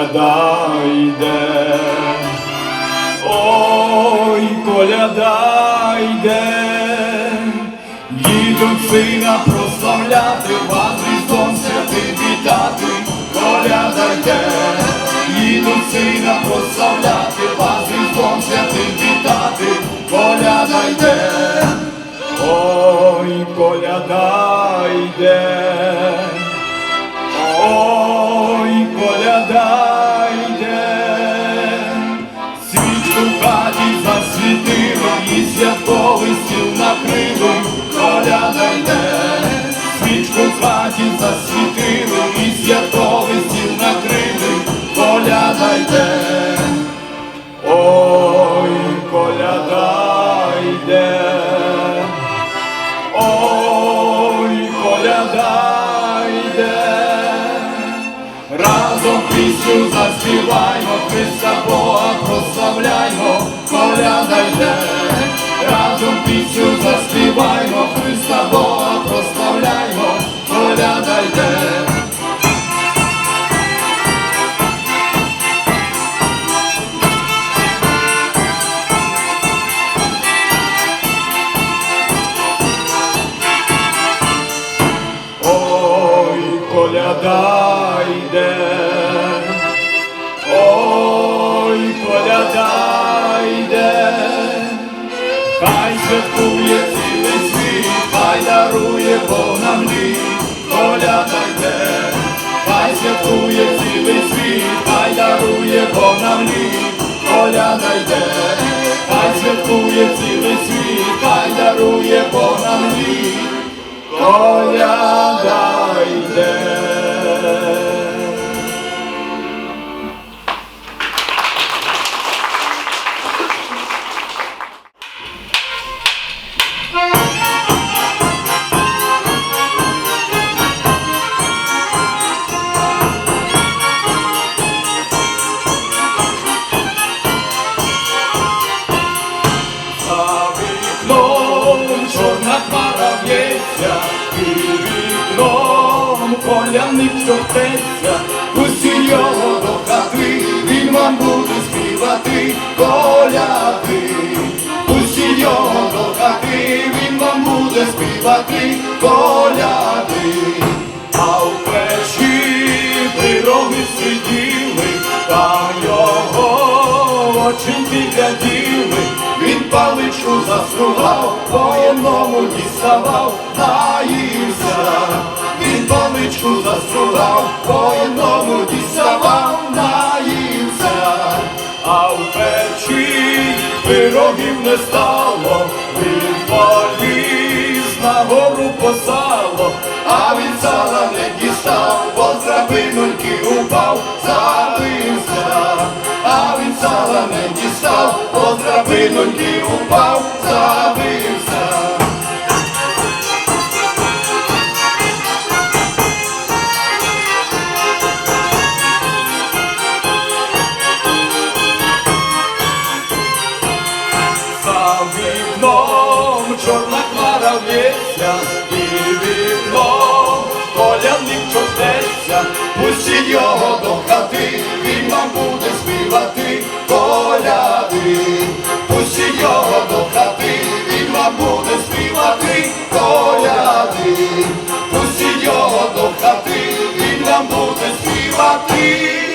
коляда йде, ой, коляда йде, їдуть сина прославляти, вас Різдвом святим вітати, коляда йде, їдуть сина прославляти, вас Різдвом святим вітати, коляда йде, ой, коляда святковий стіл накрили, коляда йде, свічку в хаті засвітили, і святковий стіл накрили, коляда йде, ой, коляда йде. Ой, коляда йде, разом пісню заспіваймо, Христа Бога прославляймо, коляда йде, разом пісню заспіваймо, Христа Бога прославляймо, йде. Хай святкує цілий світ, хай дарує Бог нам літ, коляда йде, хай святкує цілий світ, хай дарує Бог нам літ, коляда йде, хай святкує цілий світ, хай дарує Бог нам літ. Чортеться, усі його до хати, він вам буде співати коляди, усі його до хати, він вам буде співати коляди, паличку засував, по одному діставав, наївся, він помичку засував, по одному діставав, наївся, а в печі пирогів не стало, він поліз на гору по сало, співати коляди, пустіть його до хати, він вам буде співати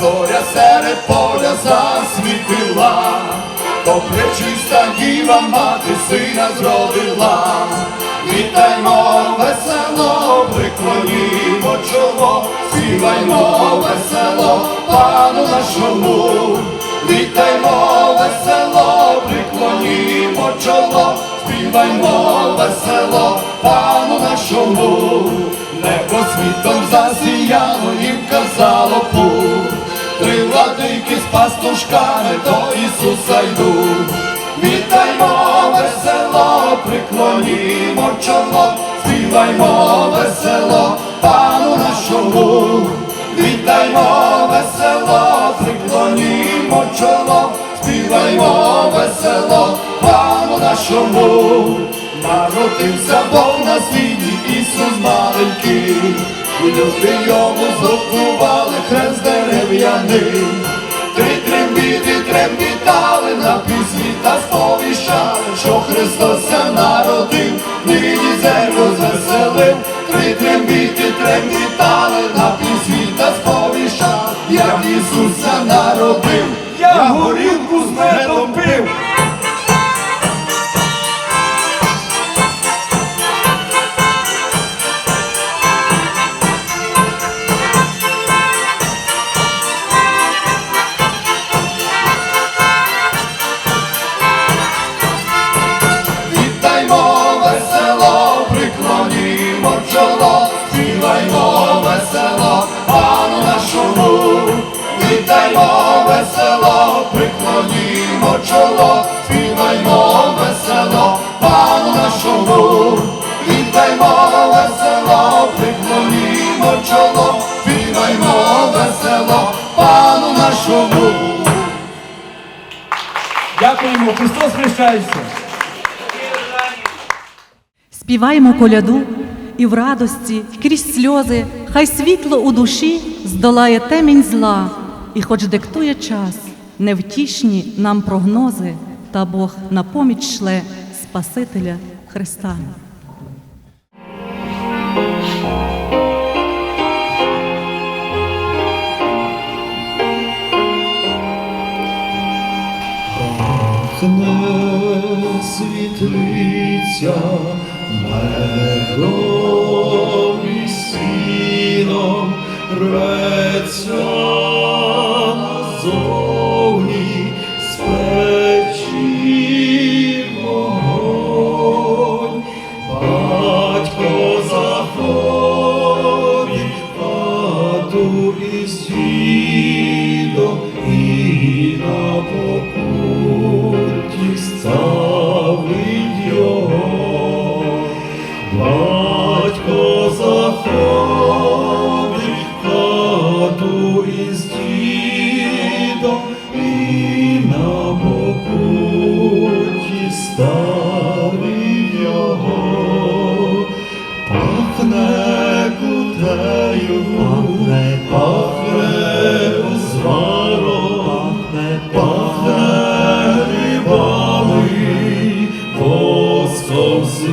зоря серед поля засвітила, то пречиста діва мати сина зродила. Вітаймо весело, приклонімо чоло, співаймо весело, пану нашому. Вітаймо весело, приклонімо чоло, співаймо пастушками до Ісуса йдуть. Вітаймо весело, приклонімо чоло, співаймо весело, пану нашому. Вітаймо весело, приклонімо чоло, співаймо весело, пану нашому. Народився Бог на світі, Ісус маленький, люди йому зготували хрест дерев'яний. Три трепітали на пісні та сповіщали, що Христос ся народив, нині землю звеселив. Три трембіти трембітали Дякуємо, Христос хрещається. Співаймо коляду і в радості, крізь сльози, хай світло у душі здолає темінь зла, і хоч диктує час, невтішні нам прогнози, та Бог на поміч шле Спасителя Христа. Світлиця медом і сіном, дідом і на покуті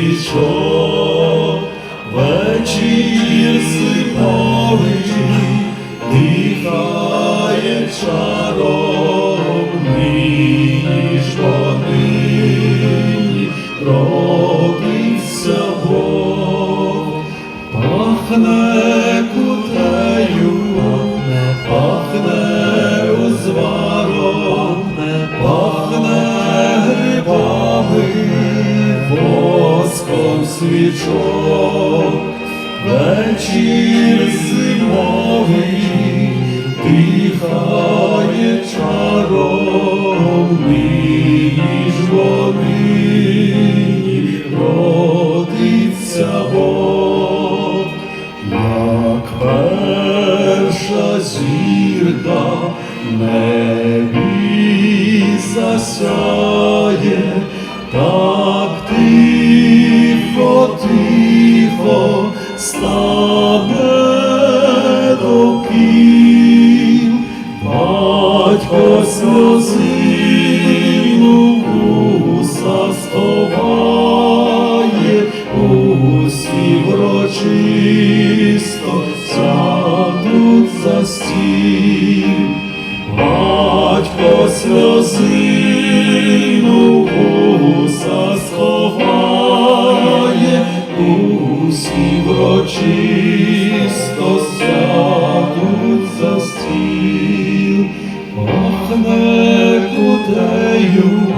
свічок, вечір зимовий, дихає чаром, ніж вони родиться Бог, пахне кутею, пахне, свічок, вечір зимовий, дихає чаром, ніж вони родиться Бог, як перша зірка в небі засяє, тихо, слабе до кін, батько сльозину вуса сховає, усі врочисто Пахне кутею,